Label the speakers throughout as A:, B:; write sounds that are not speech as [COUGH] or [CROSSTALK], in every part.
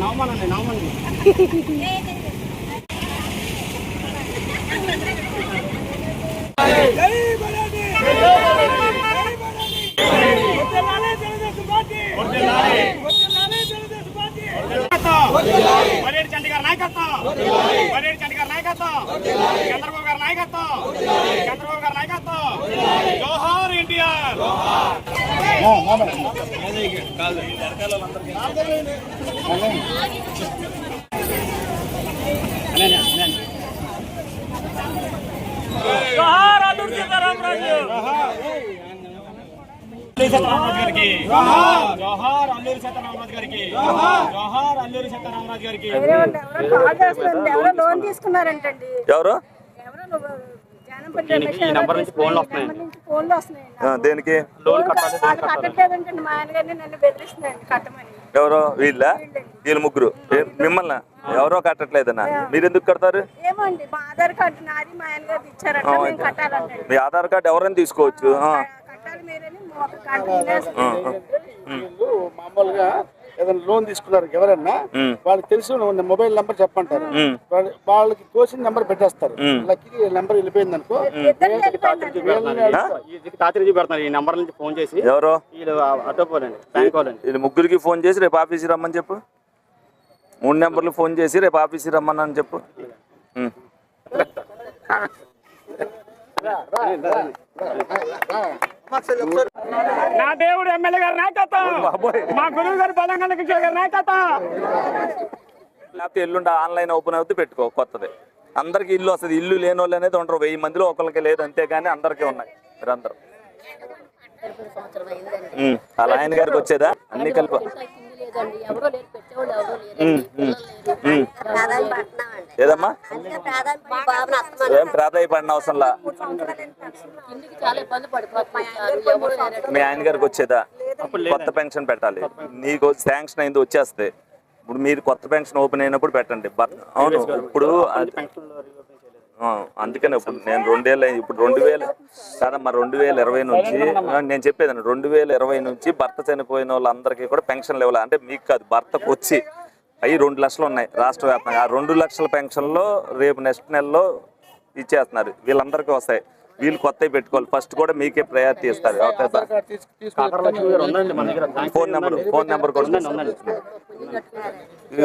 A: నవ్వమనండి నవ్వమండి వరేడి చంటి గారి నాయకత్వం వరేడి చంటి గారి నాయకత్వం చంద్రబాబు గారి నాయకత్వం చంద్రబాబు గారి నాయకత్వం జోహార్ ఇండియా గారికి జోహార్ అల్లూరి సీతారామరాజు గారికి జోహార్ అల్లూరి
B: ఎవరో లోన్ తీసుకున్నారంటండి.
C: ఎవరు?
B: ఎవరో
A: నెంబర్ నుంచి ఫోన్లు
B: ఈ నెంబర్ నుంచి ఫోన్లు వస్తున్నాయండి.
C: ఆ, దేనికి?
B: లోన్ వాళ్ళు కట్టట్లేదంటండి. మా ఆయనగారిని నన్ను బెదిరిస్తున్నాయండి కట్టమని.
C: ఎవరు వీళ్ళ? వీళ్ళు ముగ్గురు. ఏ- మిమ్మల్ని? ఎవరో కట్టట్లేదన్నా? మీరు ఎందుకు కడతారు?
B: ఏమో అండి మా ఆధార్ కార్డు నాది మా ఆయన గారు ఇచ్చారంట మేము కట్టాలంటండి.
C: మీ ఆధార్ కార్డు ఎవరైనా తీసుకోవచ్చు. ఆ,
B: కట్టాలి మీరని ఒక కార్డు తినేసి-
C: ఆ, ఆ.
D: వీళ్ళు మామూలుగా ఏదైనా లోన్ తీసుకున్నారు ఎవరన్నా. వాళ్ళకి తెలిసిన మొబైల్ నెంబర్ చెప్పంటారు వాళ్ళకి తోచిన నెంబర్ పెట్టేస్తారు. లక్కీ నెంబర్ వెళ్ళిపోయింది అనుకో
A: తాతిరి చూపెడతారు ఈ నెంబర్ నుంచి ఫోన్ చేసి
C: ఎవరు?
A: వీళ్ళు ఆటో పోలండి బ్యాంక్ వాళ్ళండి
C: వీళ్ళు ముగ్గురికి ఫోన్ చేసి రేపు ఆఫీస్కి రమ్మని చెప్పు. మూడు నెంబర్లు ఫోన్ చేసి రేపు ఆఫీస్కి రమ్మని అని చెప్పు ఉమ్.
A: నా దేవుడు ఎమ్మెల్యే గారి నాయకత్వం. మా గురువు గారు బలంగా గారి నాయకత్వం.
C: లేకపోతే ఎల్లుండి ఆన్లైన్ ఓపెన్ అవుతే పెట్టుకో కొత్తది. అందరికి ఇల్లు వస్తుంది. ఇల్లు లేని వాళ్ళు అనేది ఉండరు. వెయ్యి మందిలో ఒకరికి లేదు అంతేగాని అందరికీ ఉన్నాయి. మీరందరూ. అలా ఆయన గారికి వచ్చేదా? అన్ని కలిపి.
E: లేదండి ఎవరో లేరు పెట్టేవాళ్ళు ఎవరో
C: ఉమ్,
E: లేరు.
C: ఉమ్, ఉమ్.
E: ప్రాధాన్యం
C: ఏదమ్మా? ఏం ప్రాధాయపడిన అవసరంలా
E: ఇంటికి చాలా ఇబ్బంది పడిపోతున్నారు ఎవరు లేరు
C: మీ ఆయన గారికి వచ్చేదా? కొత్త పెన్షన్ పెట్టాలి. నీకు శాంక్షన్ అయింది వచ్చేస్తే. ఇప్పుడు మీరు కొత్త పెన్షన్ ఓపెన్ అయినప్పుడు పెట్టండి. అవును. ఇప్పుడు అందుకనే ఇప్పుడు నేను రెండేళ్ళు. ఇప్పుడు రెండు వేలు కాదమ్మా రెండు వేల ఇరవై నుంచి నేను చెప్పేదాన్ని రెండు వేల ఇరవై నుంచి భర్త చనిపోయిన వాళ్ళందరికీ కూడా పెన్షన్ లేవాలి అంటే మీకు కాదు భర్తకు వచ్చి అవి రెండు లక్షలు ఉన్నాయి రాష్ట్ర వ్యాప్తంగా. ఆ రెండు లక్షల పెన్షన్లో రేపు నెక్స్ట్ నెలలో ఇచ్చేస్తున్నారు. వీళ్ళందరికీ వస్తాయి. వీళ్ళు కొత్తవి పెట్టుకోవాలి. ఫస్ట్ కూడా మీకే ప్రయారిటీ ఇస్తారు. Okay sir.
A: ఉందండి మన దగ్గర.
C: ఫోన్ నెంబర్ ఫోన్ నెంబర్ కూడా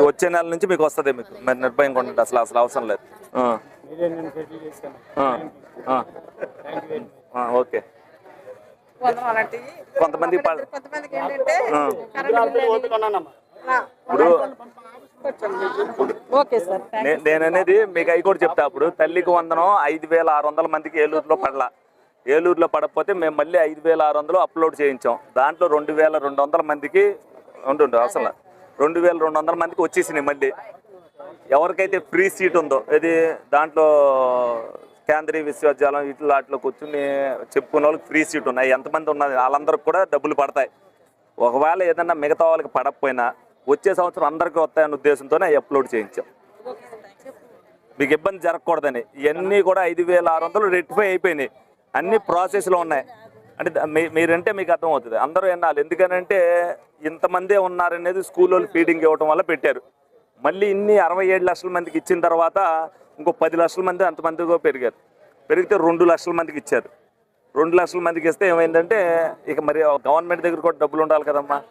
C: వచ్చే నెల నుంచి మీకు వస్తుంది మీకు. మరి నిర్భయం కొండండి అసలు అసలు అవసరం లేదు. ఓకే.
B: కొంతమంది కొంతమందికి ఏంటంటే
C: ఆ.
B: కరెంట్ బిల్లు
A: ఉన్నానమ్మా
C: ఇప్పుడు
B: ఓకే సార్
C: నే- నేను అనేది మీకు అవి కూడా చెప్తా అప్పుడు. తల్లికి వందనం ఐదు వేల ఆరు వందల మందికి ఏలూరులో పడలా. ఏలూరులో పడకపోతే మేము మళ్ళీ ఐదు వేల ఆరు వందలు అప్లోడ్ చేయించాం. దాంట్లో రెండు వేల రెండు వందల మందికి ఉండు అసలు. రెండు వేల రెండు వందల మందికి వచ్చేసినాయి మళ్ళీ. ఎవరికైతే ఫ్రీ సీట్ ఉందో ఇది దాంట్లో కేంద్రీయ విశ్వవిద్యాలయం ఇట్లా వాటిలో కూర్చుని చెప్పుకున్న వాళ్ళకి ఫ్రీ సీట్ ఉన్నాయి. ఎంతమంది ఉన్నది వాళ్ళందరికి కూడా డబ్బులు పడతాయి. ఒకవేళ ఏదన్నా మిగతా వాళ్ళకి పడకపోయినా వచ్చే సంవత్సరం అందరికీ వస్తాయనే ఉద్దేశంతోనే అప్లోడ్ చేయించాం. మీకు ఇబ్బంది జరగకూడదని. ఇవన్నీ కూడా ఐదు వేల ఆరు వందలు రెట్టిఫై అయిపోయినాయి. అన్ని ప్రాసెస్లో ఉన్నాయి. అంటే మీ- మీరంటే మీకు అర్థమవుతుంది. అందరూ వినాలి. ఎందుకనంటే ఇంతమందే ఉన్నారనేది స్కూల్లో ఫీడింగ్ ఇవ్వడం వల్ల పెట్టారు. మళ్ళీ ఇన్ని అరవై ఏడు లక్షల మందికి ఇచ్చిన తర్వాత ఇంకో పది లక్షల మంది అంతమందితో పెరిగారు. పెరిగితే రెండు లక్షల మందికి ఇచ్చారు. రెండు లక్షల మందికి ఇస్తే ఏమైందంటే ఇక మరి గవర్నమెంట్ దగ్గర కూడా డబ్బులు ఉండాలి కదమ్మా.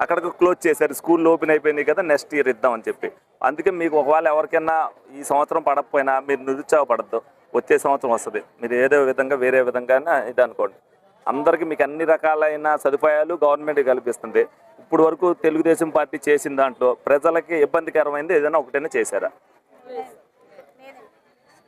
C: అక్కడికి క్లోజ్ చేశారు. స్కూల్ ఓపెన్ అయిపోయింది కదా నెక్స్ట్ ఇయర్ ఇద్దామని చెప్పి. అందుకే మీకు ఒకవేళ ఎవరికైనా ఈ సంవత్సరం పడకపోయినా మీరు నిరుత్సాహపడద్దు. వచ్చే సంవత్సరం వస్తుంది. మీరు ఏదో విధంగా వేరే విధంగా ఇది అనుకోండి. అందరికీ మీకు అన్ని రకాలైన సదుపాయాలు గవర్నమెంట్ కల్పిస్తుంది. ఇప్పుడు వరకు తెలుగుదేశం పార్టీ చేసిన దాంట్లో ప్రజలకి ఇబ్బందికరమైంది ఏదైనా ఒకటైనా చేశారా?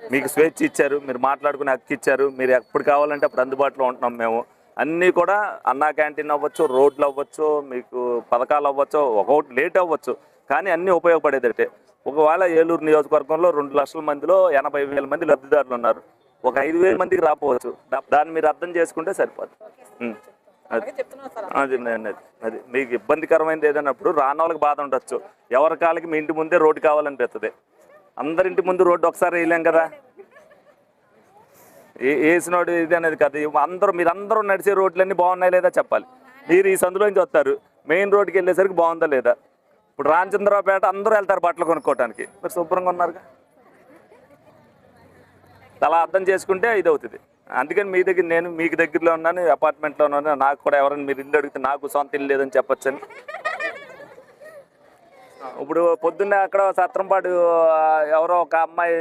C: మీకు స్వేచ్ఛ ఇచ్చారు మీరు మాట్లాడుకునే హక్కు ఇచ్చారు మీరు ఎప్పుడు కావాలంటే అప్పుడు అందుబాటులో ఉంటున్నాం మేము. అన్నీ కూడా అన్నా క్యాంటీన్ అవ్వచ్చు రోడ్లు అవ్వచ్చు మీకు పథకాలు అవ్వచ్చు ఒక్కొక్కటి లేట్ అవ్వచ్చు కానీ అన్నీ ఉపయోగపడేదటే ఒకవేళ ఏలూరు నియోజకవర్గంలో రెండు లక్షల మందిలో ఎనభై వేల మంది లబ్ధిదారులు ఉన్నారు. ఒక ఐదు వేల మందికి రాపోవచ్చు దాన్ని మీరు అర్థం చేసుకుంటే సరిపోదు. అది అది అది అది మీకు ఇబ్బందికరమైనది ఏదైనప్పుడు రాని వాళ్ళకి బాధ ఉండొచ్చు. ఎవరి కాలకి మీ ఇంటి ముందే రోడ్డు కావాలనిపిస్తుంది. అందరింటి ముందు రోడ్డు ఒకసారి వేయలేం కదా? ఏ- వేసినోడు ఇది అనేది కదా. అందరూ మీరు అందరూ నడిచే రోడ్లన్నీ బాగున్నాయి లేదా చెప్పాలి. మీరు ఈ సందులో నుంచి వస్తారు. మెయిన్ రోడ్కి వెళ్ళేసరికి బాగుందా లేదా? ఇప్పుడు రామచంద్రరావుపేట అందరూ వెళ్తారు బట్టలు కొనుక్కోవడానికి మరి శుభ్రంగా ఉన్నారుగా? అలా అర్థం చేసుకుంటే ఇది అవుతుంది అందుకని మీ దగ్గర నేను మీకు దగ్గరలో ఉన్నాను అపార్ట్మెంట్లో ఉన్నాను నాకు కూడా ఎవరైనా మీరు ఇల్లు అడిగితే నాకు సొంత ఇల్లు లేదని చెప్పొచ్చని. ఇప్పుడు పొద్దున్నే అక్కడ సత్రంపాడు ఎవరో ఒక అమ్మాయి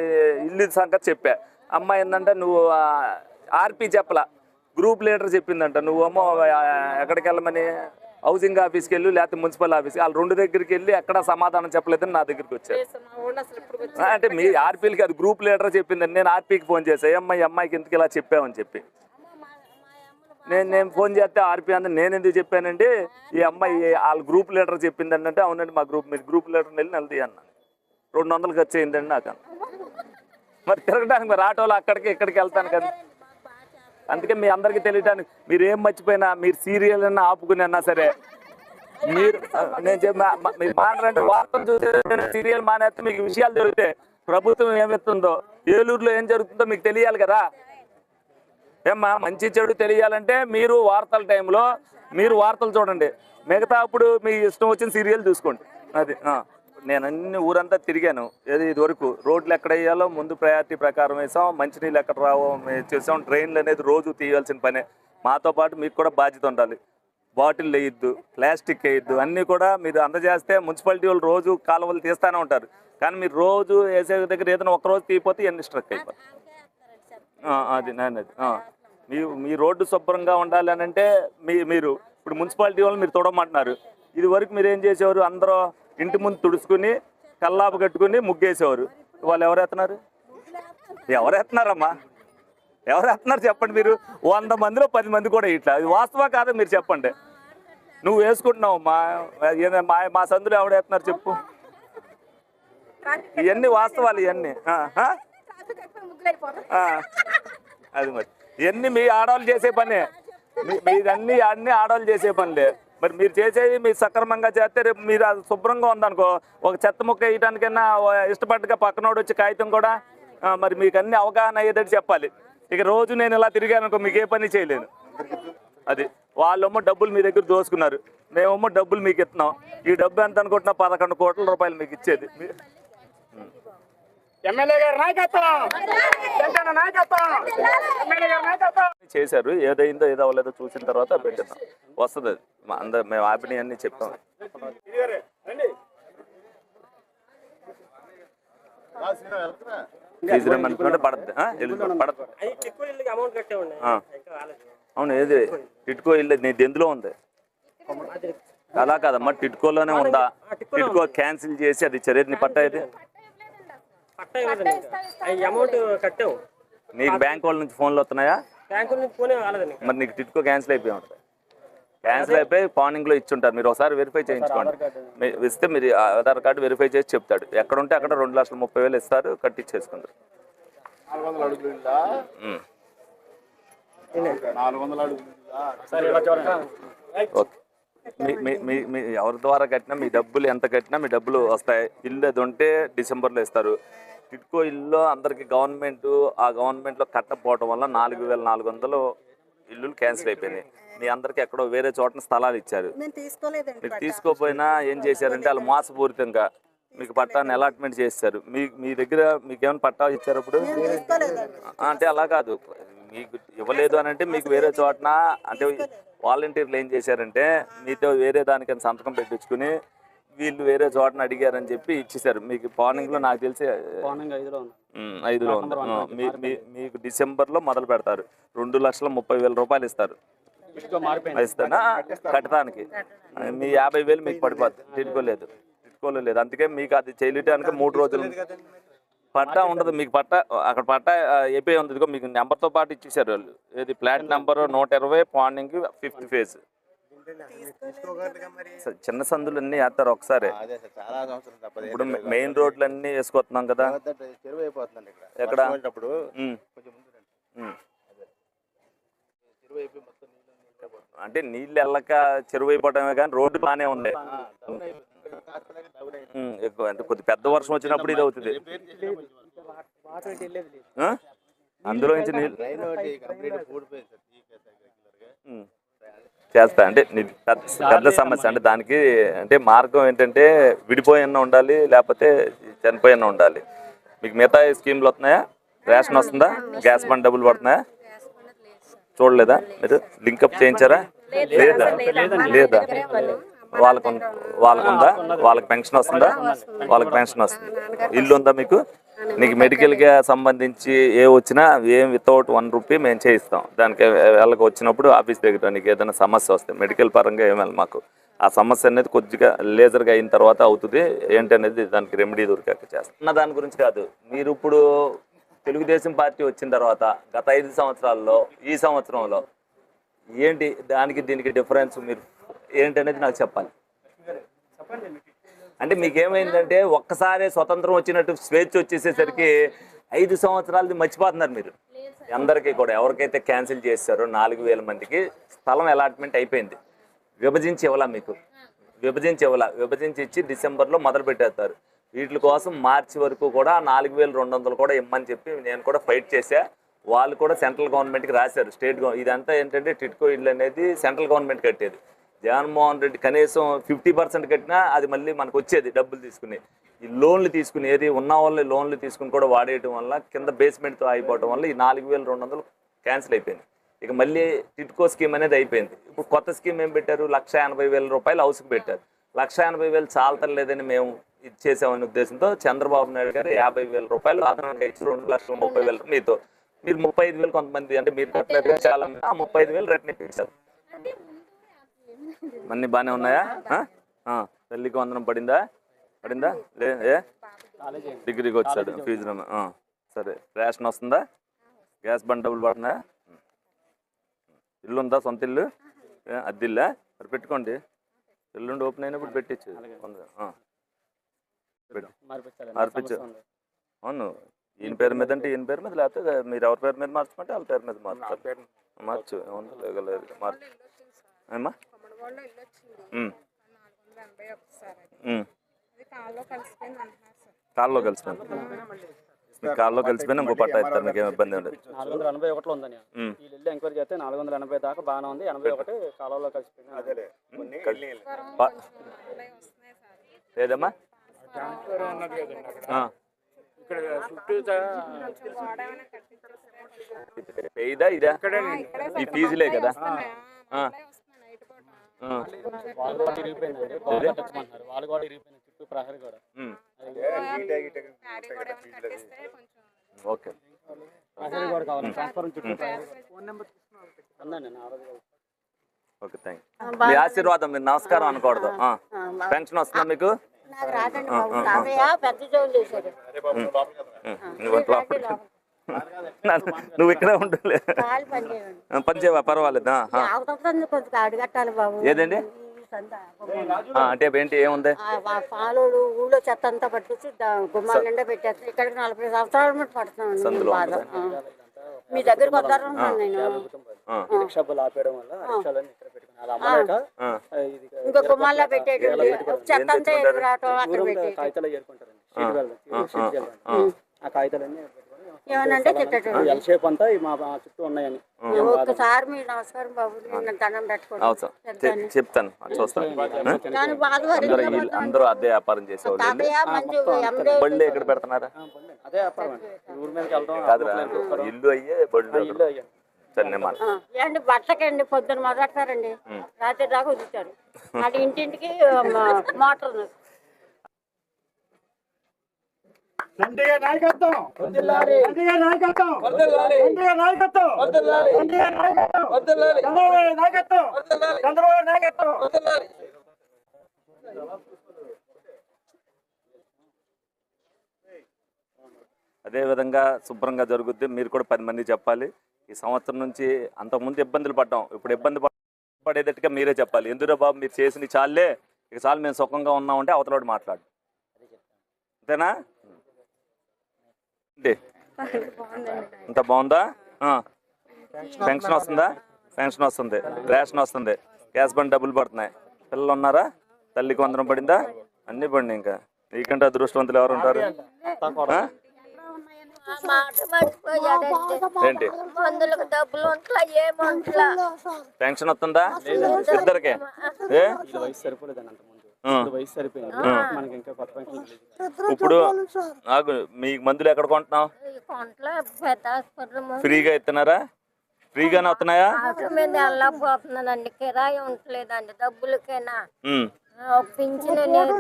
C: ఇల్లు సంగతి చెప్పా. అమ్మాయి ఏంటంటే నువ్వు ఆర్పి చెప్పలా గ్రూప్ లీడర్ చెప్పిందంట నువ్వేమో ఎక్కడికి వెళ్ళమని? హౌసింగ్ ఆఫీస్కి వెళ్ళి లేకపోతే మున్సిపల్ ఆఫీస్కి. వాళ్ళు రెండు దగ్గరికి వెళ్ళి ఎక్కడ సమాధానం చెప్పలేదని నా దగ్గరికి వచ్చారు. అంటే మీ ఆర్పీలకి అది గ్రూప్ లీడర్ చెప్పిందని నేను ఆర్పీకి ఫోన్ చేశాను అమ్మాయి అమ్మాయికి ఎందుకు ఇలా చెప్పామని చెప్పి. నేను నేను ఫోన్ చేస్తే ఆర్పీ అంది నేను ఎందుకు చెప్పానండి ఈ అమ్మాయి వాళ్ళ గ్రూప్ లీడర్ చెప్పింది అంటే అవునండి మా గ్రూప్ మీరు గ్రూప్ లీడర్ని వెళ్ళి నెలది అన్నాను. రెండు వందలు ఖర్చు అయిందండి నాకు. మరి తిరగడానికి మరి ఆటోలో అక్కడికి ఇక్కడికి వెళ్తాను కదా. అందుకే మీ అందరికీ తెలియటానికి మీరు ఏం మర్చిపోయినా మీరు సీరియల్ అన్నా ఆపుకుని అన్నా సరే మీరు నేను మీరు మాట్లాడంటే వార్తలు చూసే సీరియల్ మానేస్తే మీకు విషయాలు దొరికితే ప్రభుత్వం ఏమిస్తుందో ఏలూరులో ఏం జరుగుతుందో మీకు తెలియాలి కదా? ఏమ్మా మంచి చెడు తెలియాలంటే మీరు వార్తల టైంలో మీరు వార్తలు చూడండి. మిగతా అప్పుడు మీ ఇష్టం వచ్చిన సీరియల్ చూసుకోండి. అది నేను అన్ని ఊరంతా తిరిగాను. ఏది ఇది వరకు రోడ్లు ఎక్కడ వేయాలో ముందు ప్రయారిటీ ప్రకారం వేసాం. మంచినీళ్ళు ఎక్కడ రావో మేము చేసాం. ట్రైన్లు అనేది రోజు తీయాల్సిన పనే. మాతో పాటు మీకు కూడా బాధ్యత ఉండాలి. బాటిల్ వేయద్దు ప్లాస్టిక్ వేయద్దు అన్నీ కూడా మీరు అందజేస్తే మున్సిపాలిటీ వాళ్ళు రోజు కాలువలు తీస్తూనే ఉంటారు. కానీ మీరు రోజు వేసే దగ్గర ఏదైనా ఒక రోజు తీయపోతే ఎన్ని స్ట్రక్ అయిపోతాయి. ఆ, అది నేను. మీ మీ రోడ్డు శుభ్రంగా ఉండాలి అని అంటే మీ మీరు ఇప్పుడు మున్సిపాలిటీ వాళ్ళు మీరు తొడమంటున్నారు. ఇది వరకు మీరు ఏం చేసేవారు? అందరూ ఇంటి ముందు తుడుచుకుని కల్లాపు కట్టుకుని ముగ్గేసేవారు. వాళ్ళు ఎవరెత్తున్నారు ఎవరెత్తున్నారమ్మా ఎవరెత్తున్నారు చెప్పండి మీరు? వంద మందిలో పది మంది కూడా ఇట్లా. అది వాస్తవా కాదా మీరు చెప్పండి. నువ్వు వేసుకుంటున్నావు మా మా మా సందులో ఎవడు ఎత్తున్నారు చెప్పు. ఇవన్నీ వాస్తవాలు ఇవన్నీ. అది మరి. ఇవన్నీ మీ ఆడవాళ్ళు చేసే పనే. మీ- మీదన్నీ అన్ని ఆడవాళ్ళు చేసే పనిలే. మరి మీరు చేసేది మీరు సక్రమంగా చేస్తే రేపు మీరు అది శుభ్రంగా ఉందనుకో ఒక చెత్త ముక్క వేయడానికైనా ఇష్టపడ్డగా పక్కనోడు వచ్చి కాగితం కూడా మరి మీకు అన్ని అవగాహన అయ్యేటట్టు చెప్పాలి. ఇక రోజు నేను ఇలా తిరిగాను అనుకో మీకు ఏ పని చేయలేను. అది వాళ్ళేమో డబ్బులు మీ దగ్గర దోసుకున్నారు. మేమేమో డబ్బులు మీకు ఇస్తున్నాం. ఈ డబ్బు ఎంత అనుకుంటున్నా పదకొండు కోట్ల రూపాయలు మీకు ఇచ్చేది.
A: ఎమ్మెల్యే గారి నాయకత్వం. నాయకత్వం. ఎమ్మెల్యే గారి నాయకత్వం.
C: చేశారు. ఏదైందో ఏదో అవ్వలేదో చూసిన తర్వాత పెట్టిద్దాం. వస్తుంది అది. అందరు మేము ఆపిని అన్ని చెప్పాం. పడద్ది. పడద్దు. ఆ. అవును ఏది? టిట్కో ఇల్లు నీది ఎందులో ఉంది? అలా కాదమ్మా టిట్కోలోనే ఉందా? టిట్కో క్యాన్సిల్ చేసి అది చర్యని పట్టా ఇది
F: పట్టా ఇవ్వదండి ఈ అమౌంట్ కట్టాము
C: నీకు? బ్యాంక్ వాళ్ళ నుంచి ఫోన్లు వస్తున్నాయా?
F: బ్యాంకు నుంచి
C: మరి నీకు టిట్కో క్యాన్సిల్ అయిపోయి ఉంటుంది. క్యాన్సిల్ అయిపోయి పానింగ్లో ఇచ్చుంటారు. మీరు ఒకసారి వెరిఫై చేయించుకోండి. ఇస్తే మీరు ఆధార్ కార్డు వెరిఫై చేసి చెప్తాడు. ఎక్కడ ఉంటే అక్కడ రెండు లక్షల ముప్పై వేలు ఇస్తారు కట్టించేసుకుంటారు. ఓకే. మీ ఎవరి ద్వారా కట్టినా మీ డబ్బులు ఎంత కట్టినా మీ డబ్బులు వస్తాయి. ఇల్లు అది ఉంటే డిసెంబర్లో ఇస్తారు. టిట్కో ఇల్లు అందరికి గవర్నమెంట్ ఆ గవర్నమెంట్లో కట్టకపోవడం వల్ల నాలుగు వేల నాలుగు వందలు ఇల్లులు క్యాన్సిల్ అయిపోయినాయి. మీ అందరికి ఎక్కడో వేరే చోటన స్థలాలు ఇచ్చారు. మీరు తీసుకోపోయినా ఏం చేశారంటే వాళ్ళు మోసపూరితంగా మీకు పట్టాన్ని అలాట్మెంట్ చేస్తారు మీ మీ దగ్గర మీకు ఏమైనా పట్టా ఇచ్చారు అప్పుడు? అంటే అలా కాదు. మీకు ఇవ్వలేదు అని అంటే మీకు వేరే చోటన అంటే వాలంటీర్లు ఏం చేశారంటే మీతో వేరే దానికని సంతకం పెట్టించుకుని వీళ్ళు వేరే చోటన అడిగారని చెప్పి ఇచ్చేసారు మీకు పార్నింగ్లో నాకు తెలిసి ఐదులో ఉంది. మీకు డిసెంబర్లో మొదలు పెడతారు. రెండు లక్షల ముప్పై వేల రూపాయలు ఇస్తారు. ఇస్తానా? కట్టడానికి. మీ యాభై వేలు మీకు పడిపోద్ది. తిట్టుకోలేదు. తిట్టుకోలేదు. అందుకే మీకు అది చేయటానికి మూడు రోజులు పట్టా ఉండదు. మీకు పట్టా అక్కడ పట్టా ఏపీ ఉంది ఇదిగో మీకు నెంబర్తో పాటు ఇచ్చేసారు వాళ్ళు. ఏది ఫ్లాట్ నెంబర్ నూట ఇరవై పాండింగ్ ఫిఫ్త్ ఫేజ్. చిన్న సందులు అన్నీ వేస్తారు ఒకసారి.
G: అదే సార్. చాలా సంవత్సరం తప్పదు.
C: ఇప్పుడు మెయిన్ రోడ్లు అన్నీ వేసుకొస్తున్నాం కదా. ఎక్కడ? అంటే నీళ్ళు వెళ్ళక చెరువు అయిపోవటమే కానీ రోడ్డు బాగానే ఉంది. ఎక్కువ అంటే కొద్ది పెద్ద వర్షం వచ్చినప్పుడు ఇది అవుతుంది. అందులో నుంచి చేస్తా. అంటే పెద్ద పెద్ద సమస్య. అంటే దానికి అంటే మార్గం ఏంటంటే విడిపోయిన ఉండాలి లేకపోతే చనిపోయిన ఉండాలి. మీకు మిగతా స్కీమ్లు వస్తున్నాయా? రేషన్ వస్తుందా? గ్యాస్ బండ్ డబ్బులు పడుతున్నాయా? చూడలేదా మీరు? లింకప్ చేయించారా? లేదా? లేదా? వాళ్ళకు వాళ్ళకుందా? వాళ్ళకి పెన్షన్ వస్తుందా? వాళ్ళకి పెన్షన్ వస్తుంది. ఇల్లు ఉందా మీకు? నీకు మెడికల్గా సంబంధించి ఏ వచ్చినా ఏం వితౌట్ వన్ రూపీ మేము చేయిస్తాం. దానికి వాళ్ళకి వచ్చినప్పుడు ఆఫీస్ దగ్గర నీకు ఏదైనా సమస్య వస్తే మెడికల్ పరంగా ఏమి వెళ్ళదు మాకు. ఆ సమస్య అనేది కొద్దిగా లేజర్గా అయిన తర్వాత అవుతుంది. ఏంటనేది దానికి రెమెడీ దొరికాక చేస్తాం. అన్న దాని గురించి కాదు. మీరు ఇప్పుడు తెలుగుదేశం పార్టీ వచ్చిన తర్వాత గత ఐదు సంవత్సరాల్లో ఈ సంవత్సరంలో ఏంటి దానికి దీనికి డిఫరెన్స్ మీరు ఏంటనేది నాకు చెప్పాలి. అంటే మీకేమైందంటే ఒక్కసారి స్వతంత్రం వచ్చినట్టు స్వేచ్ఛ వచ్చేసేసరికి ఐదు సంవత్సరాలది మర్చిపోతున్నారు మీరు. అందరికీ కూడా ఎవరికైతే క్యాన్సిల్ చేస్తారో నాలుగు వేల మందికి స్థలం అలాట్మెంట్ అయిపోయింది. విభజించి ఇవ్వాల మీకు? విభజించి ఇవ్వాల? విభజించి ఇచ్చి డిసెంబర్లో మొదలు పెట్టేస్తారు. వీటి కోసం మార్చి వరకు కూడా నాలుగు వేల రెండు వందలు కూడా ఇమ్మని చెప్పి నేను కూడా ఫైట్ చేశా. వాళ్ళు కూడా సెంట్రల్ గవర్నమెంట్కి రాశారు. స్టేట్ ఇదంతా ఏంటంటే టిట్కో ఇల్లు అనేది సెంట్రల్ గవర్నమెంట్ కట్టేది. జగన్మోహన్ రెడ్డి కనీసం ఫిఫ్టీ పర్సెంట్ కట్టినా అది మళ్ళీ మనకు వచ్చేది డబ్బులు తీసుకుని. ఈ లోన్లు తీసుకుని ఏది ఉన్న వాళ్ళని లోన్లు తీసుకుని కూడా వాడేయటం వల్ల కింద బేస్మెంట్తో అయిపోవటం వల్ల ఈ నాలుగు వేల రెండు వందలు క్యాన్సిల్ అయిపోయింది. ఇక మళ్ళీ టిట్కో స్కీమ్ అనేది అయిపోయింది. ఇప్పుడు కొత్త స్కీమ్ ఏం పెట్టారు? లక్ష ఎనభై వేల రూపాయలు హౌస్కి పెట్టారు. లక్ష ఎనభై వేలు చాలతలేదని మేము ఇది చేసామనే ఉద్దేశంతో చంద్రబాబు నాయుడు గారు యాభై వేల రూపాయలు అదనంగా ఇచ్చి రెండు లక్షల ముప్పై వేలు మీతో. మీరు ముప్పై ఐదు వేలు కొంతమంది అంటే మీరు కట్టలేదు చాలా మంది ఆ ముప్పై ఐదు వేలు రిటర్న్ ఇప్పించారు. అన్ని బాగానే ఉన్నాయా? తల్లికి వందనం పడిందా? పడిందా? లే ఏ? డిగ్రీకి వచ్చాడు ఫీజు సరే. రేషన్ వస్తుందా? గ్యాస్ బండ్ డబ్బులు పడుతుందా ఇల్లు ఉందా సొంత ఇల్లు? ఏ, అద్దె ఇల్లా? మరి పెట్టుకోండి. ఎల్లుండి ఓపెన్ అయినప్పుడు పెట్టించు మార్పించు అవును. ఈయన పేరు మీద అంటే ఈయన పేరు మీద లేకపోతే మీరు ఎవరి పేరు మీద మార్చమంటే వాళ్ళ పేరు మీద మార్చారు మార్చు. ఏముంది లేదు. మార్చు. ఏమ్మా?
B: కొమ్మడిగోడలో ఇల్లు వచ్చింది
C: ఉమ్,
B: నాలుగు వందల ఎనభై ఒకసారి
C: ఉమ్.
B: అది కాల్లో కలిసిపోయింది అంటున్నారు సార్.
C: కాల్లో కలిసిపోయింది. మీకు కాల్లో కలిసిపోయినా ఇంకో పట్ట ఇస్తారు మీకు ఏమి ఇబ్బంది ఉండదు.
F: నాలుగు వందల ఎనభై ఒకటిలో ఉందని. వీళ్ళు ఎంక్వైరీ చేస్తే నాలుగు వందల ఎనభై దాకా బాగానే ఉంది. ఎనభై ఒకటి కాలంలో కలిసిపోయింది.
C: లేదమ్మా ఇదా? ఇదా ఈ ఫీజులే కదా ఆ.
B: వస్తున్నాయి నైట్ పూట
C: ఆ.
F: వాళ్ళు కూడా ఇరిగిపోయిందండి గోడ కట్టించమంటున్నారు వాళ్ళు కూడా ఇరిగిపోయింది చుట్టూ ప్రహరీ కూడా
C: ఉమ్.
B: ప్యాడీ కూడా ఏమైనా కట్టిస్తే కొంచెం
C: ఓకే.
F: ప్రహరీ కూడా కావాలి. ట్రాన్స్ఫారం చుట్టూ ప్రహరీ కూడా. ఉందండి నా రోజు
C: ఓకే థ్యాంక్ మీ ఆశీర్వాదం మీరు నమస్కారం అనకూడదు. ఆ. పెన్షన్ వస్తుందా మీకు?
B: రాదండి పెద్ద
C: నువ్వు ఇక్కడే ఉండలే.
B: కాలు పని చేయండి
C: పని చేయవా పర్వాలేదు. ఆ, ఆ.
B: ఆగుతుంది కొంచెం అడగట్టాలి బాబు.
C: ఏదండి?
B: ఈ సంత
C: ఆ, అంటే ఏంటి? ఏముంది?
B: పాలోడు ఊళ్ళో చెత్త అంతా పట్టుకొచ్చి గుమ్మాల నిండా పెట్టేస్తాను ఇక్కడికి నలభై సంవత్సరాల పడుతున్నాను. మీ దగ్గరికి వద్దారనుకున్నాను నేను.
F: ఆపేయడం వల్ల రిక్షాలన్నీ ఇక్కడ
B: ఇంకా గుమ్మాల్లో పెట్టేటండి చెత్త అంతా ఎదురు రావటం అక్కడ పెట్టి
F: కాగితాలు ఆ కాగితాలన్నీ
B: ఏమనంటే తిట్టటండి
F: ఎల్ షేప్ అంతా ఈ మా మా చుట్టూ ఉన్నాయని.
B: ఒక్కసారి మీరు నమస్కారం బాబు నేను దండం పెట్టుకోండి
C: చెప్తాను. చూస్తాను అందరూ అదే వ్యాపారం చేసేవాళ్ళు బళ్ళు ఎక్కడ పెడుతున్నారా?
F: అదే వ్యాపారం. ఊరి మీదకి
C: కాదురా. ఇల్లు అయ్యే బళ్ళు
F: ఇల్లు
B: బట్టలకండి పొద్దున మొదలెడతారండి. రాత్రి దాకా వదులుతారు అది [LAUGHS] ఇంటింటికి మోటార్ ఉంది
A: ఎన్టీఆర్ నాయకత్వం ఎన్టీఆర్ నాయకత్వం. ఎన్టీఆర్ నాయకత్వం. ఎన్టీఆర్ నాయకత్వం. చంద్రబాబు నాయకత్వం. చంద్రబాబు నాయకత్వం.
C: అదే విధంగా శుభ్రంగా జరుగుద్ది. మీరు కూడా పది మంది చెప్పాలి. ఈ సంవత్సరం నుంచి అంతకుముందు ఇబ్బందులు పడ్డాం. ఇప్పుడు ఇబ్బంది పడేటట్టుగా మీరే చెప్పాలి. ఎందులో బాబు మీరు చేసిన చాలే. ఇక చాలు మేము సుఖంగా ఉన్నామంటే అవతలవాడు మాట్లాడు. అంతేనా? అంత బాగుందా? పెన్షన్ వస్తుందా? పెన్షన్ వస్తుంది. రేషన్ వస్తుంది. గ్యాస్ బండ్ డబ్బులు పడుతున్నాయి. పిల్లలు ఉన్నారా? తల్లికి వందనం పడిందా? అన్నీ పడినాయి ఇంకా. నీకంటే అదృష్టవంతులు ఎవరు ఉంటారు? ఏంటి? పెన్షన్ వస్తుందా? ఇద్దరికి? ఏ?
F: వయసు సరిపోలేదండి వయసు సరిపోయింది. మనకి ఇంకా కొత్త
C: ఇప్పుడు నాకు మీకు మందులు ఎక్కడ కొంటున్నావు? ఫ్రీగా ఇస్తున్నారా? ఫ్రీగానే వస్తున్నాయా?
E: మీద వెళ్ళకపోతున్నానండి కిరాయి ఉండలేదండి డబ్బులకేనా. పింఛన్ ఏమీ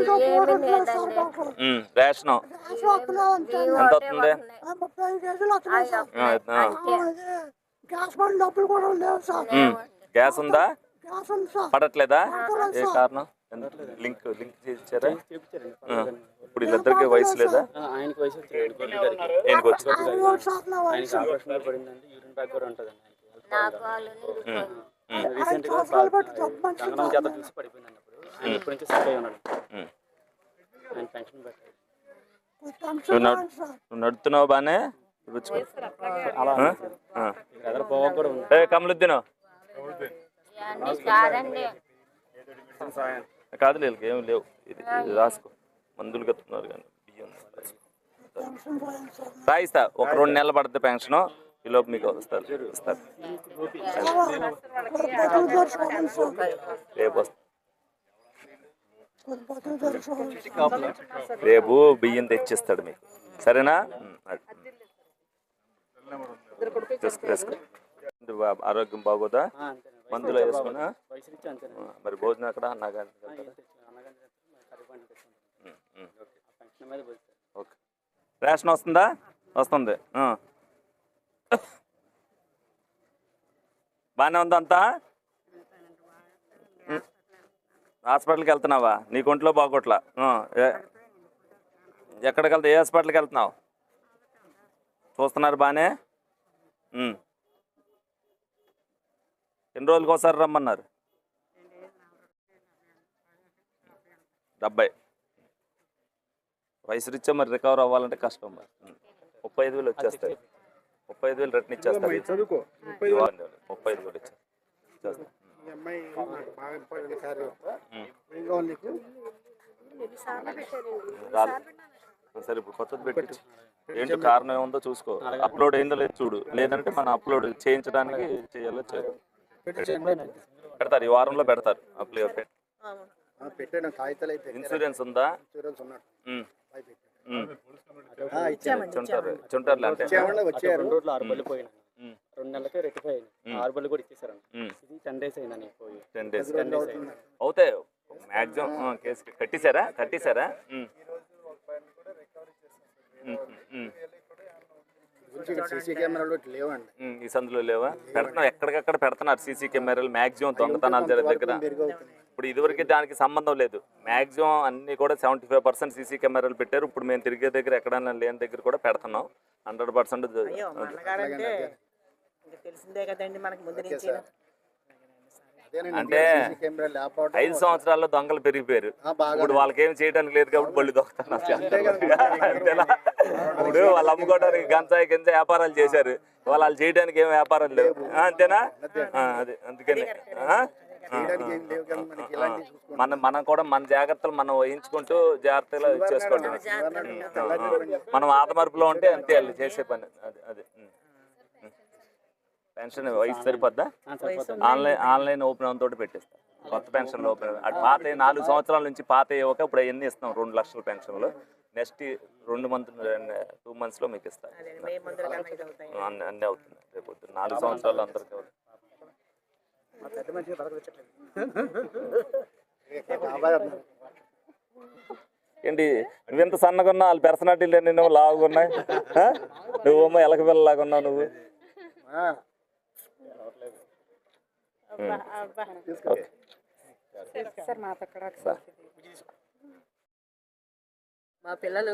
E: లేదండి.
C: రేషను ఎంత వస్తుంది?
H: గ్యాస్ బండ్ డబ్బులు కూడా లేవు సార్.
C: ఉమ్, గ్యాస్ ఉందా? పడట్లేదా? ఏ కారణం? లింక్ లింక్ చేయించారా? ఇప్పుడు వీళ్ళిద్దరికి వయసు లేదా?
F: ఆయనకి వయసు
C: వచ్చి
F: ఆయనకి ఆపరేషన్ కూడా పడిందండి యూరిన్ బ్యాగ్ కూడా ఉంటుందండి. రీసెంట్గా కంగనం చేత చూసి పడిపోయిందండి అప్పుడు. ఇప్పటి నుంచి సెట్ అయి ఉన్నాడు.
C: ఉమ్.
F: ఆయన పెన్షన్ పెట్టారు
C: నువ్వు నడు- నువ్వు నడుతున్నావు బానే? కమలుద్దీను?
E: సారండి
C: కాదు వీళ్ళకి ఏం లేవు. ఇది రాసుకో. మందులు కత్తున్నారు కానీ బియ్యం రాసుకో. రాయిస్తా. ఒక రెండు నెలలు పడుతుంది పెన్షన్. ఈ లోపు మీకు వస్తారు. ఇస్తారు రేపు వస్తా. రేపు బియ్యం తెచ్చిస్తాడు మీకు. సరేనా? ఆరోగ్యం బాగోదా. మందులు వేసుకున్నా? మరి భోజనం అక్కడ
F: పోతుంది
C: ఓకే రేషన్ వస్తుందా? వస్తుంది. బాగానే ఉందా అంతా. హాస్పిటల్కి వెళ్తున్నావా? నీ ఒంట్లో బాగోట్లా. ఎక్కడికి వెళ్తా ఏ హాస్పిటల్కి వెళ్తున్నావు? చూస్తున్నారు బాగానే. ఎన్ని రోజులకి ఒకసారి రమ్మన్నారు? డెబ్బై. వయసు రీత్యా మరి రికవర్ అవ్వాలంటే కష్టం మరి. ముప్పై ఐదు వేలు వచ్చేస్తాయి. ముప్పై ఐదు వేలు రిటర్న్ ఇచ్చేస్తారు. ఇవ్వండి. ముప్పై ఐదు వేలు ఇచ్చేస్తారు. సరే ఇప్పుడు కొత్తది పెట్టి. ఏంటో కారణం ఏముందో చూసుకో. అప్లోడ్ అయిందో లేదు చూడు. లేదంటే మనం అప్లోడ్ చేయించడానికి చేయాలో చేయాలి పెడతారు ఈ వారంలో పెడతారు అప్లై
D: ఆ, పెట్టాను కాగితాలు అయితే
C: ఇన్సూరెన్స్ ఉందా? చుంటారు చుంటారులే అంటే.
F: రెండు ఆరు బళ్ళు పోయినాయి.
C: ఉమ్,
F: రెండు నెలలకే రెక్టిఫై అయింది ఆరు బళ్ళు కూడా ఇచ్చేసారండి
C: ఉమ్.
F: ఇది టెన్ డేస్ అయిందని పోయి.
C: టెన్ డేస్
F: టెన్
C: కేసు కట్టేశారా కట్టేశారా ఉమ్. ఉమ్, ఉమ్,
D: గురించి ఇక్కడ సీసీ కెమెరాలు లేవండి.
C: ఈ సందులో లేవా? పెడుతున్నారు ఎక్కడికక్కడ పెడుతున్నారు సీసీ కెమెరాలు. మ్యాక్సిమం దొంగతనాలు జరిగే దగ్గర. ఇప్పుడు ఇదివరకు దానికి సంబంధం లేదు. మ్యాక్సిమం అన్ని కూడా సెవెంటీ ఫైవ్ పర్సెంట్ సీసీ కెమెరాలు పెట్టారు. ఇప్పుడు మేము తిరిగే దగ్గర ఎక్కడైనా లేని దగ్గర కూడా పెడుతున్నాం. హండ్రెడ్ పర్సెంట్
I: తెలిసిందే కదండి మనకి ముందు నుంచి.
C: అంటే ఐదు సంవత్సరాల్లో దొంగలు పెరిగిపోయారు. ఇప్పుడు వాళ్ళకి ఏం చేయడానికి లేదు కాబట్టి బళ్ళు. అంతేనా? ఇప్పుడు వాళ్ళు అమ్ముకోవడానికి గంజాయి గింజ వ్యాపారాలు చేశారు. వాళ్ళు వాళ్ళు చేయడానికి ఏం వ్యాపారాలు లేవు. అంతేనా? అది అందుకని. ఆ? ఆ,
D: చేయడానికి ఏం లేవు కదా మనకి ఇలాంటివి చూసుకోండి.
C: మనం మనం కూడా మన జాగ్రత్తలు మనం వహించుకుంటూ జాగ్రత్తగా చేసుకోండి. మనం ఆదమరుపులో ఉంటే అంతే చేసే పని. అది అది. పెన్షన్ వయసు సరిపోద్దా? ఆన్లైన్ ఆన్లైన్ ఓపెన్ అవున తోటి పెట్టేస్తాం. కొత్త పెన్షన్లు ఓపెన్ అటు పాత నాలుగు సంవత్సరాల నుంచి పాత ఇవ్వక ఇప్పుడు ఎన్ని ఇస్తాం రెండు లక్షల పెన్షన్లు. నెక్స్ట్ రెండు మంత్ టూ మంత్స్లో మీకు ఇస్తాం.
I: మే మందులు కన్నా ఇది అవుతాయి.
C: అన్ని అవుతుంది రేపు నాలుగు సంవత్సరాలు అందరికీ అవుతుంది. ఏంటి? నువ్వెంత సన్నగా ఉన్నావు? వాళ్ళ పర్సనాలిటీ లేని నువ్వు లావుగా ఉన్నాయి ఆ? నువ్వేమో ఎలక పిల్లలాగా ఉన్నావు నువ్వు.
E: మా పిల్లలు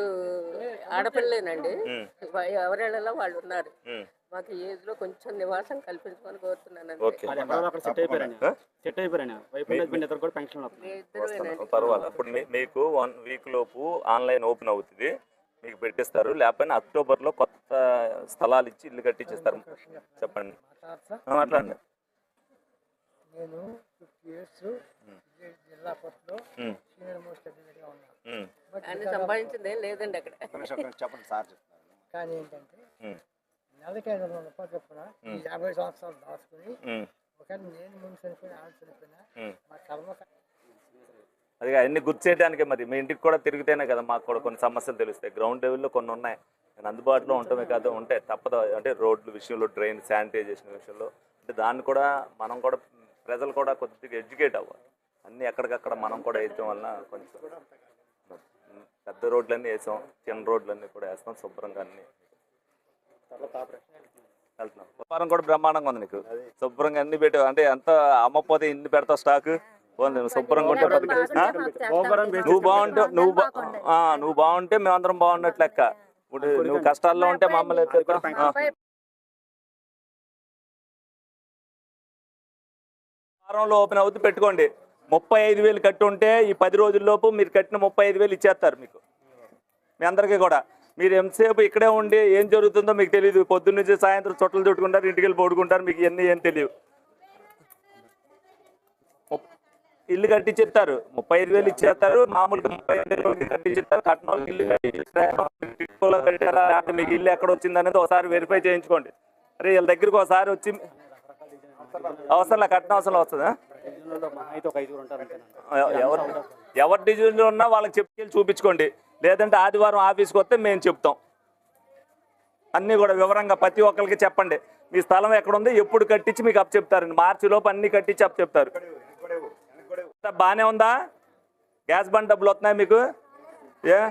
E: ఆడపిల్లలేనండి. ఎవరెళ్ళలో వాళ్ళు ఉన్నారు. మాకు ఏజ్లో కొంచెం నివాసం కల్పించుకొని
C: మీ- మీకు వన్ వీక్ లోపు ఆన్లైన్ ఓపెన్ అవుతుంది. మీకు పెట్టిస్తారు. లేకపోతే అక్టోబర్లో కొత్త స్థలాలు ఇచ్చి ఇల్లు కట్టించేస్తారు. చెప్పండి. మాట్లాడండి.
H: నేను ఫిఫ్టీ ఇయర్స్ జిల్లా సీనియర్ మోస్ట్ అడ్వకేట్గా ఉన్నాను
E: సంపాదించింది ఏం లేదండి అక్కడ.
G: చెప్పండి సార్
H: కానీ ఏంటంటే నెలకి ఐదు వందల రూపాయలు చొప్పున యాభై సంవత్సరాలు దాచుకుని ఒకవేళ నేను ముందు చనిపోయిన చనిపోయినా. మా కర్మ
C: అది అన్ని గుర్తు చేయడానికే మరి మీ ఇంటికి కూడా తిరిగితేనే కదా మాకు కూడా కొన్ని సమస్యలు తెలుస్తాయి. గ్రౌండ్ లెవెల్లో కొన్ని ఉన్నాయి. నేను అందుబాటులో ఉండటమే కాదు ఉంటాయి తప్పదు. అంటే రోడ్ల విషయంలో డ్రైన్ శానిటైజేషన్ విషయంలో. అంటే దాన్ని కూడా మనం కూడా ప్రజలు కూడా కొద్దిగా ఎడ్యుకేట్ అవ్వాలి. అన్నీ ఎక్కడికక్కడ మనం కూడా వేయటం వలన కొంచెం పెద్ద రోడ్లన్నీ వేసాం చిన్న రోడ్లన్నీ కూడా వేస్తాం శుభ్రంగా అన్ని. వెళ్తున్నాం. వ్యాపారం కూడా బ్రహ్మాండంగా ఉంది నీకు. శుభ్రంగా అన్ని పెట్టావు? అంటే ఎంత అమ్మపోతే ఇన్ని పెడతావు స్టాక్ శుభ్రంగా ఉంటే? నువ్వు బాగుంటే నువ్వు నువ్వు బాగుంటే మేమందరం బాగున్నట్లు లెక్క. ఇప్పుడు నువ్వు కష్టాల్లో ఉంటే మమ్మల్ని వారంలో ఓపెన్ అవుతూ పెట్టుకోండి. ముప్పై ఐదు వేలు కట్టి ఉంటే ఈ పది రోజుల్లోపు మీరు కట్టిన ముప్పై ఐదు వేలు ఇచ్చేస్తారు మీకు. మీ అందరికీ కూడా. మీరు ఎంతసేపు ఇక్కడే ఉండి ఏం జరుగుతుందో మీకు తెలియదు పొద్దున్న నుంచి సాయంత్రం చుట్టలు చుట్టుకుంటారు ఇంటికి వెళ్ళి పడుకుంటారు మీకు ఇవన్నీ ఏం తెలియదు ఇల్లు ఇల్లు కట్టించేస్తారు. ముప్పై ఐదు వేలు ఇచ్చేస్తారు. మామూలుగా ముప్పై ఐదు వేలు కట్టించేస్తారు. కట్టిన ఇల్లు కట్టారా మీకు ఇల్లు ఎక్కడ వచ్చింది అనేది ఒకసారి వెరిఫై చేయించుకోండి. అరే వీళ్ళ దగ్గరికి ఒకసారి వచ్చి అవసరం కట్టిన అవసరం వస్తుందా? ఎవరు ఎవరు డివిజన్లో ఉన్నా వాళ్ళకి చెప్పి చూపించుకోండి. లేదంటే ఆదివారం ఆఫీస్కి వస్తే మేము చెప్తాం. అన్నీ కూడా వివరంగా ప్రతి ఒక్కరికి చెప్పండి. మీ స్థలం ఎక్కడుంది? ఎప్పుడు కట్టించి మీకు అప్ చెప్తారండి. మార్చి లోపు కట్టించి అప్ చెప్తారు. బాగానే ఉందా? గ్యాస్ బండ్ డబ్బులు వస్తున్నాయి మీకు? ఏ?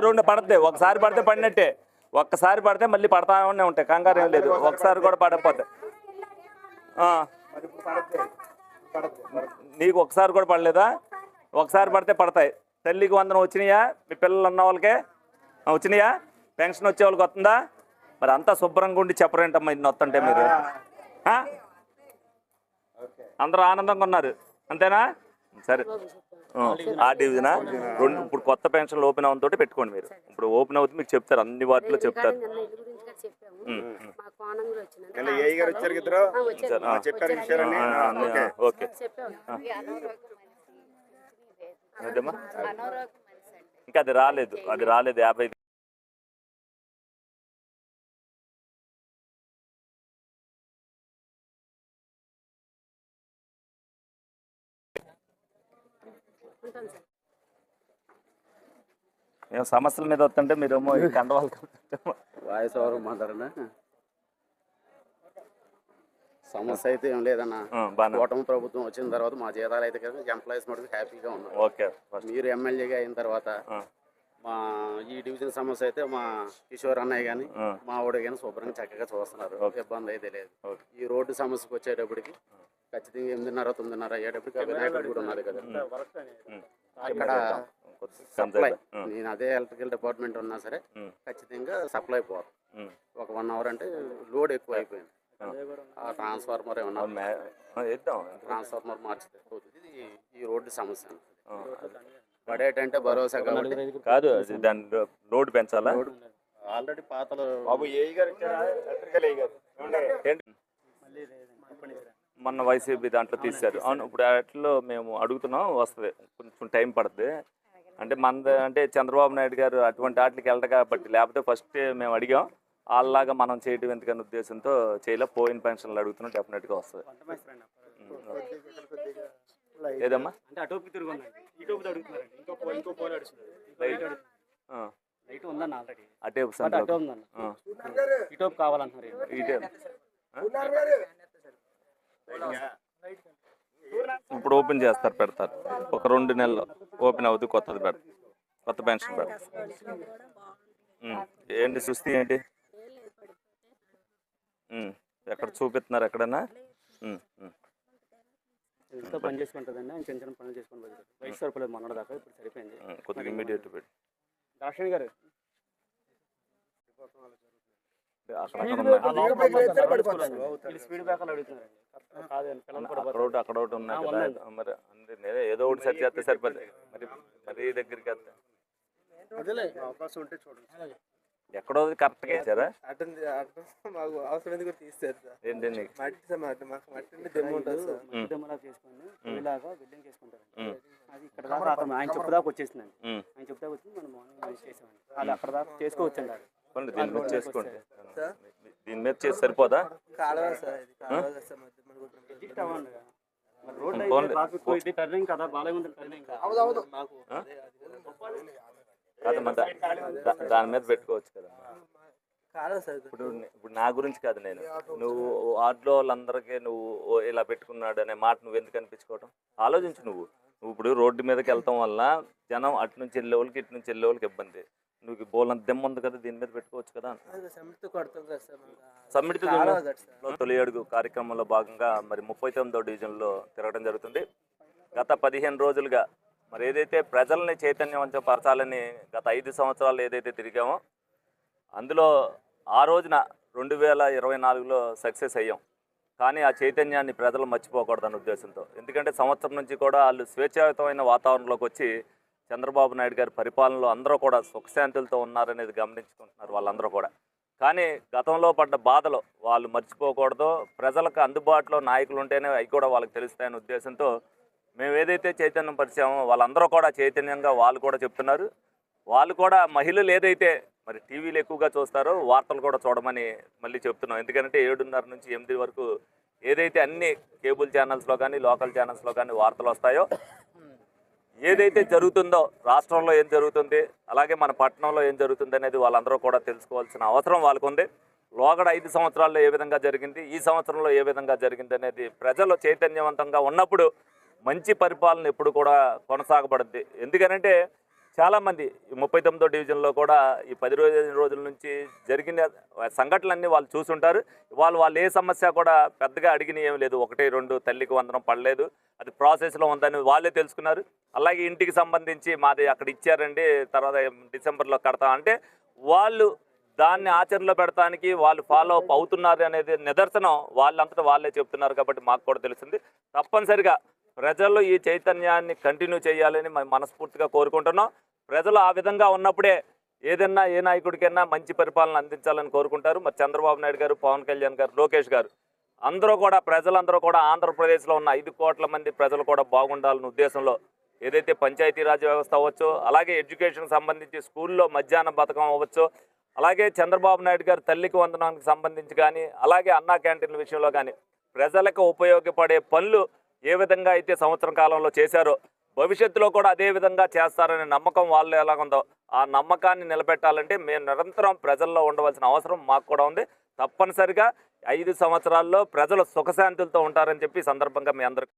C: రెండు పడతాయి. ఒకసారి పడితే పడినట్టే. ఒక్కసారి పడితే మళ్ళీ పడతానే ఉంటాయి. కంగారు ఏం లేదు. ఒకసారి కూడా పడకపోతే. నీకు ఒకసారి కూడా పడలేదా? ఒకసారి పడితే పడతాయి. తల్లికి వందనం వచ్చినాయా? మీ పిల్లలు ఉన్న వాళ్ళకే? వచ్చినాయా? పెన్షన్ వచ్చే వాళ్ళకి వస్తుందా? మరి అంతా శుభ్రంగా ఉండి చెప్పరేంటమ్మా ఇన్ని వస్తుంటే మీరు? అందరూ ఆనందంగా ఉన్నారు. అంతేనా? సరే. ఆ, ఆ డివిజనా రెండు ఇప్పుడు కొత్త పెన్షన్లు ఓపెన్ అవడం తోటి పెట్టుకోండి మీరు. ఇప్పుడు ఓపెన్ అవుతుంది మీకు చెప్తారు అన్ని వాటిలో చెప్తారు. ఓకే. ఇంకా అది రాలేదు అది రాలేదు యాభై ఏం సమస్యల మీద వస్తుంటే మీరేమో ఈ కండవాళ్ళు
G: వాయిస్ ఓవర్ మాట్లాడనా? సమస్య అయితే ఏం లేదన్నా. కూటమి ప్రభుత్వం వచ్చిన తర్వాత మా జీతాలు అయితే కదా ఎంప్లాయీస్ మటుకు హ్యాపీగా ఉన్నారు.
C: ఓకే
G: మీరు ఎమ్మెల్యేగా అయిన తర్వాత. మా ఈ డివిజన్ సమస్య అయితే మా కిషోర్ అన్నయ్య కానీ. మా ఊడి కానీ శుభ్రంగా చక్కగా చూస్తున్నారు.
C: ఓకే.
G: ఇబ్బంది అయితే లేదు. ఈ రోడ్డు సమస్యకు వచ్చేటప్పటికి ఖచ్చితంగా ఎనిమిదిన్నర తొమ్మిదిన్నర అయ్యేటప్పటికి ఆ వినాయకుడు కూడా ఉన్నది కదా. అక్కడ సప్లై నేను అదే ఎలక్ట్రికల్ డిపార్ట్మెంట్ ఉన్నా సరే ఖచ్చితంగా సప్లై పోదు. ఒక వన్ అవర్ అంటే లోడ్ ఎక్కువ అయిపోయింది ట్రాన్స్ఫార్మర్ ఏమన్నా ట్రాన్స్ఫార్మర్ మార్చితే ఈ రోడ్డు సమస్య పడేటంటే భరోసా కాబట్టి
C: కాదు దాని లోడ్ పెంచాలా?
G: ఆల్రెడీ పాతలు
A: బాబు ఏఈ గారు ఎలక్ట్రికల్ ఏఈ గారు?
C: మొన్న వైసీపీ దాంట్లో తీశారు. అవును ఇప్పుడు అట్లో మేము అడుగుతున్నాం వస్తుంది. కొంచెం టైం పడుతుంది అంటే మన అంటే చంద్రబాబు నాయుడు గారు అటువంటి వాటికి వెళ్ళరు కాబట్టి లేకపోతే ఫస్ట్ మేము అడిగాం. వాళ్ళలాగా మనం చేయడం ఎందుకనే ఉద్దేశంతో చేయలే. పోయిన పెన్షన్లు అడుగుతున్నాం డెఫినెట్గా వస్తుంది. ఏదమ్మా?
F: అంటే కావాలంటున్నారు?
C: ఇప్పుడు ఓపెన్ చేస్తారు పెడతారు. ఒక రెండు నెలలు ఓపెన్ అవుతుంది కొత్తది పెడతారు. కొత్త పెన్షన్ పెడతారు. ఏంటి సుస్థి ఏంటి. ఎక్కడ చూపిస్తున్నారు ఎక్కడన్నా?
F: పని చేసుకుంటుందండి. ఆయన చిన్న చిన్న పనులు చేసుకుని బతుకుతారు. వయసు సరిపోలేదు దాకా ఇప్పుడు సరిపోయింది.
C: కొద్దిగా ఇమీడియట్ పెట్టి.
F: దాక్షిణి గారు.
C: అక్కడ ఒకటి ఉన్నాయి కదా. మరి నేనే ఏదో ఒకటి సెట్ చేస్తే సరిపోతుంది మరి మరీ దగ్గరికి వస్తే.
D: అవకాశం ఉంటే చూడండి
C: ఎక్కడో కరెక్ట్గా ఇచ్చారా?
D: అటెండ్ [LAUGHS] మాకు అవసరం ఎందుకు తీస్తారు సార్?
C: ఏంటి నీకు
D: మట్టి మాకు మట్టి అంటే దెమ్మ ఉంటుంది సార్.
F: మధ్యమలా చేసుకొని ఇలాగా బిల్డింగ్ చేసుకుంటారు. అది ఇక్కడ దాకా ఆయన చెప్పు దాకా వచ్చేసిందండి. ఆయన చెప్పు దాకా వచ్చి మనం మార్నింగ్ చేసామండి అది అక్కడ దాకా చేసుకోవచ్చండి
C: పోనీ దీని మీద చేసుకోండి. దీని మీద చేసి సరిపోదా? దాని మీద పెట్టుకోవచ్చు కదా. ఇప్పుడు నే- ఇప్పుడు నా గురించి కాదు నేను. నువ్వు వార్డులో వాళ్ళందరికీ నువ్వు ఓ ఇలా పెట్టుకున్నాడు అనే మాట నువ్వు ఎందుకు అనిపించుకోవటం? ఆలోచించు నువ్వు. నువ్వు ఇప్పుడు రోడ్డు మీదకి వెళ్తాం వల్ల జనం అటు నుంచి వెళ్ళే వాళ్ళకి ఇటు నుంచి వెళ్ళే వాళ్ళకి ఇబ్బంది. నువ్వు బోలంత దెమ్మ ఉంది కదా దీని మీద పెట్టుకోవచ్చు కదా
D: సార్
C: తొలి అడుగు కార్యక్రమంలో భాగంగా మరి ముప్పై తొమ్మిదో డివిజన్లో తిరగడం జరుగుతుంది. గత పదిహేను రోజులుగా మరి ఏదైతే ప్రజల్ని చైతన్యవంతపరచాలని గత ఐదు సంవత్సరాలు ఏదైతే తిరిగామో అందులో ఆ రోజున రెండు వేల ఇరవై నాలుగులో సక్సెస్ అయ్యాం. కానీ ఆ చైతన్యాన్ని ప్రజలు మర్చిపోకూడదన్న ఉద్దేశంతో. ఎందుకంటే సంవత్సరం నుంచి కూడా వాళ్ళు స్వేచ్ఛాయుతమైన వాతావరణంలోకి వచ్చి చంద్రబాబు నాయుడు గారి పరిపాలనలో అందరూ కూడా సుఖశాంతులతో ఉన్నారనేది గమనించుకుంటున్నారు వాళ్ళందరూ కూడా. కానీ గతంలో పడ్డ బాధలు వాళ్ళు మర్చిపోకూడదు. ప్రజలకు అందుబాటులో నాయకులు ఉంటేనే అవి కూడా వాళ్ళకి తెలుస్తాయనే ఉద్దేశంతో మేము ఏదైతే చైతన్యం పరిచామో వాళ్ళందరూ కూడా చైతన్యంగా వాళ్ళు కూడా చెప్తున్నారు. వాళ్ళు కూడా మహిళలు ఏదైతే మరి టీవీలు ఎక్కువగా చూస్తారో వార్తలు కూడా చూడమని మళ్ళీ చెప్తున్నాం. ఎందుకంటే ఏడున్నర నుంచి ఎనిమిది వరకు ఏదైతే అన్ని కేబుల్ ఛానల్స్లో కానీ లోకల్ ఛానల్స్లో కానీ వార్తలు వస్తాయో ఏదైతే జరుగుతుందో రాష్ట్రంలో ఏం జరుగుతుంది అలాగే మన పట్టణంలో ఏం జరుగుతుంది అనేది వాళ్ళందరూ కూడా తెలుసుకోవాల్సిన అవసరం వాళ్ళకు ఉంది లోగడ ఐదు సంవత్సరాల్లో ఏ విధంగా జరిగింది ఈ సంవత్సరంలో ఏ విధంగా జరిగింది అనేది ప్రజలు చైతన్యవంతంగా ఉన్నప్పుడు మంచి పరిపాలన ఎప్పుడు కూడా కొనసాగబడుద్ది. ఎందుకనంటే చాలామంది ఈ ముప్పై తొమ్మిదో డివిజన్లో కూడా ఈ పది రోజుల రోజుల నుంచి జరిగిన సంఘటనలన్నీ వాళ్ళు చూసుంటారు. వాళ్ళు వాళ్ళు ఏ సమస్య కూడా పెద్దగా అడిగిన ఏం లేదు. ఒకటి రెండు తల్లికి వందనం పడలేదు. అది ప్రాసెస్లో ఉందని వాళ్ళే తెలుసుకున్నారు. అలాగే ఇంటికి సంబంధించి మాది అక్కడ ఇచ్చారండి. తర్వాత డిసెంబర్లో కడతాం అంటే వాళ్ళు దాన్ని ఆచరణలో పెడతానికి వాళ్ళు ఫాలో అప్ అవుతున్నారు అనేది నిదర్శనం వాళ్ళంతటా వాళ్ళే చెప్తున్నారు కాబట్టి మాకు కూడా తెలిసింది తప్పనిసరిగా ప్రజల్లో ఈ చైతన్యాన్ని కంటిన్యూ చేయాలని మేము మనస్ఫూర్తిగా కోరుకుంటున్నాం. ప్రజలు ఆ విధంగా ఉన్నప్పుడే ఏదన్నా ఏ నాయకుడికైనా మంచి పరిపాలన అందించాలని కోరుకుంటారు. మరి చంద్రబాబు నాయుడు గారు పవన్ కళ్యాణ్ గారు లోకేష్ గారు అందరూ కూడా ప్రజలందరూ కూడా ఆంధ్రప్రదేశ్లో ఉన్న ఐదు కోట్ల మంది ప్రజలు కూడా బాగుండాలని ఉద్దేశంలో ఏదైతే పంచాయతీరాజ్ వ్యవస్థ అవ్వచ్చు అలాగే ఎడ్యుకేషన్ సంబంధించి స్కూల్లో మధ్యాహ్న పథకం అవ్వచ్చు అలాగే చంద్రబాబు నాయుడు గారు తల్లికి వందనానికి సంబంధించి కానీ అలాగే అన్నా క్యాంటీన్ల విషయంలో కానీ ప్రజలకు ఉపయోగపడే పనులు ఏ విధంగా అయితే సంవత్సరం కాలంలో చేశారో భవిష్యత్తులో కూడా అదే విధంగా చేస్తారనే నమ్మకం వాళ్ళు ఎలాగుందో ఆ నమ్మకాన్ని నిలబెట్టాలంటే మేము నిరంతరం ప్రజల్లో ఉండవలసిన అవసరం మాకు కూడా ఉంది. తప్పనిసరిగా ఐదు సంవత్సరాల్లో ప్రజలు సుఖశాంతులతో ఉంటారని చెప్పి సందర్భంగా మీ అందరికీ